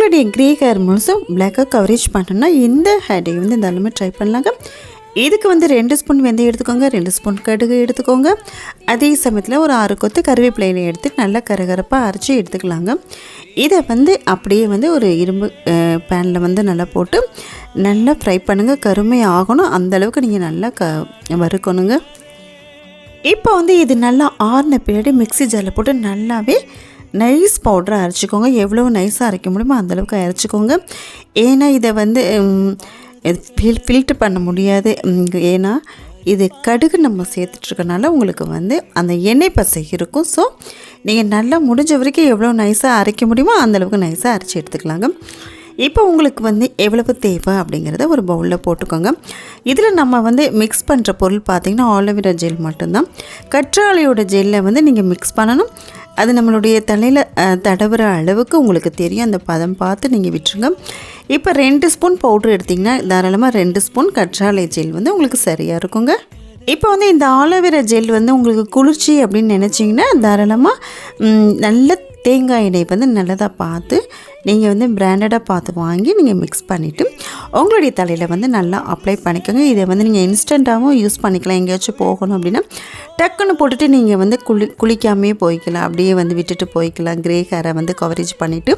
உங்களுடைய grey hair முழுசும் பிளாக்காக கவரேஜ் பண்ணணும்னா இந்த ஹேர் டே வந்து இந்த ட்ரை பண்ணலாங்க. இதுக்கு வந்து ரெண்டு ஸ்பூன் வெந்தயம் எடுத்துக்கோங்க ரெண்டு ஸ்பூன் கடுகு எடுத்துக்கோங்க. அதே சமயத்தில் ஒரு ஆறு கொத்து கருவேப்பிலையில எடுத்து நல்லா கரகரப்பாக அரைச்சி எடுத்துக்கலாங்க. இதை வந்து அப்படியே வந்து ஒரு இரும்பு பேனில் வந்து நல்லா போட்டு நல்லா ஃப்ரை பண்ணுங்கள் கருமை ஆகணும். அந்தளவுக்கு நீங்கள் நல்லா க வறுக்கணுங்க. இப்போ வந்து இது நல்லா ஆறின பின்னாடி மிக்ஸி ஜாரில் போட்டு நல்லாவே நைஸ் பவுடரை அரைச்சிக்கோங்க. எவ்வளோ நைஸாக அரைக்க முடியுமோ அந்தளவுக்கு அரைச்சிக்கோங்க. ஏன்னா இதை வந்து ஃபில் ஃபில்ட்ரு பண்ண முடியாது. ஏன்னா இது கடுகு நம்ம சேர்த்துட்ருக்கனால உங்களுக்கு வந்து அந்த எண்ணெய் பசை இருக்கும். ஸோ நீங்கள் நல்லா முடிஞ்ச வரைக்கும் எவ்வளோ நைஸாக அரைக்க முடியுமோ அந்தளவுக்கு நைஸாக அரைச்சி எடுத்துக்கலாங்க. இப்போ உங்களுக்கு வந்து எவ்வளவு தேவை அப்படிங்கிறத ஒரு பவுலில் போட்டுக்கோங்க. இதில் நம்ம வந்து மிக்ஸ் பண்ணுற பொருள் பார்த்திங்கன்னா ஆலோவேரா ஜெல் மட்டும்தான். கற்றாழையோட ஜெல்லை வந்து நீங்கள் மிக்ஸ் பண்ணணும். அது நம்மளுடைய தலையில் தடவுற அளவுக்கு உங்களுக்கு தெரியும். அந்த பதம் பார்த்து நீங்கள் விட்டுருங்க. இப்போ ரெண்டு ஸ்பூன் பவுட்ரு எடுத்திங்கன்னா தாராளமாக ரெண்டு ஸ்பூன் கற்றாழை ஜெல் வந்து உங்களுக்கு சரியாக இருக்குங்க. இப்போ வந்து இந்த ஆலோவேரா ஜெல் வந்து உங்களுக்கு குளிர்ச்சி அப்படின்னு நினச்சிங்கன்னா தாராளமாக நல்ல தேங்காய் எண்ணெய் வந்து நல்லதாக பார்த்து நீங்கள் வந்து பிராண்டடாக பார்த்து வாங்கி நீங்கள் மிக்ஸ் பண்ணிவிட்டு உங்களுடைய தலையில் வந்து நல்லா அப்ளை பண்ணிக்கோங்க. இதை வந்து நீங்கள் இன்ஸ்டண்ட்டாகவும் யூஸ் பண்ணிக்கலாம். எங்கேயாச்சும் போகணும் அப்படின்னா டக்குன்னு போட்டுட்டு நீங்கள் வந்து குளி குளிக்காமே போய்க்கலாம். அப்படியே வந்து விட்டுட்டு போய்க்கலாம். கிரே ஹேரை வந்து கவரேஜ் பண்ணிவிட்டு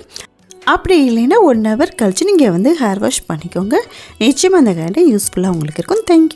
அப்படி இல்லைன்னா ஒன் ஹவர் கழித்து நீங்கள் வந்து ஹேர் வாஷ் பண்ணிக்கோங்க. நிச்சயமாக அந்த ஹேரை யூஸ்ஃபுல்லாக உங்களுக்கு இருக்கும். தேங்க்யூ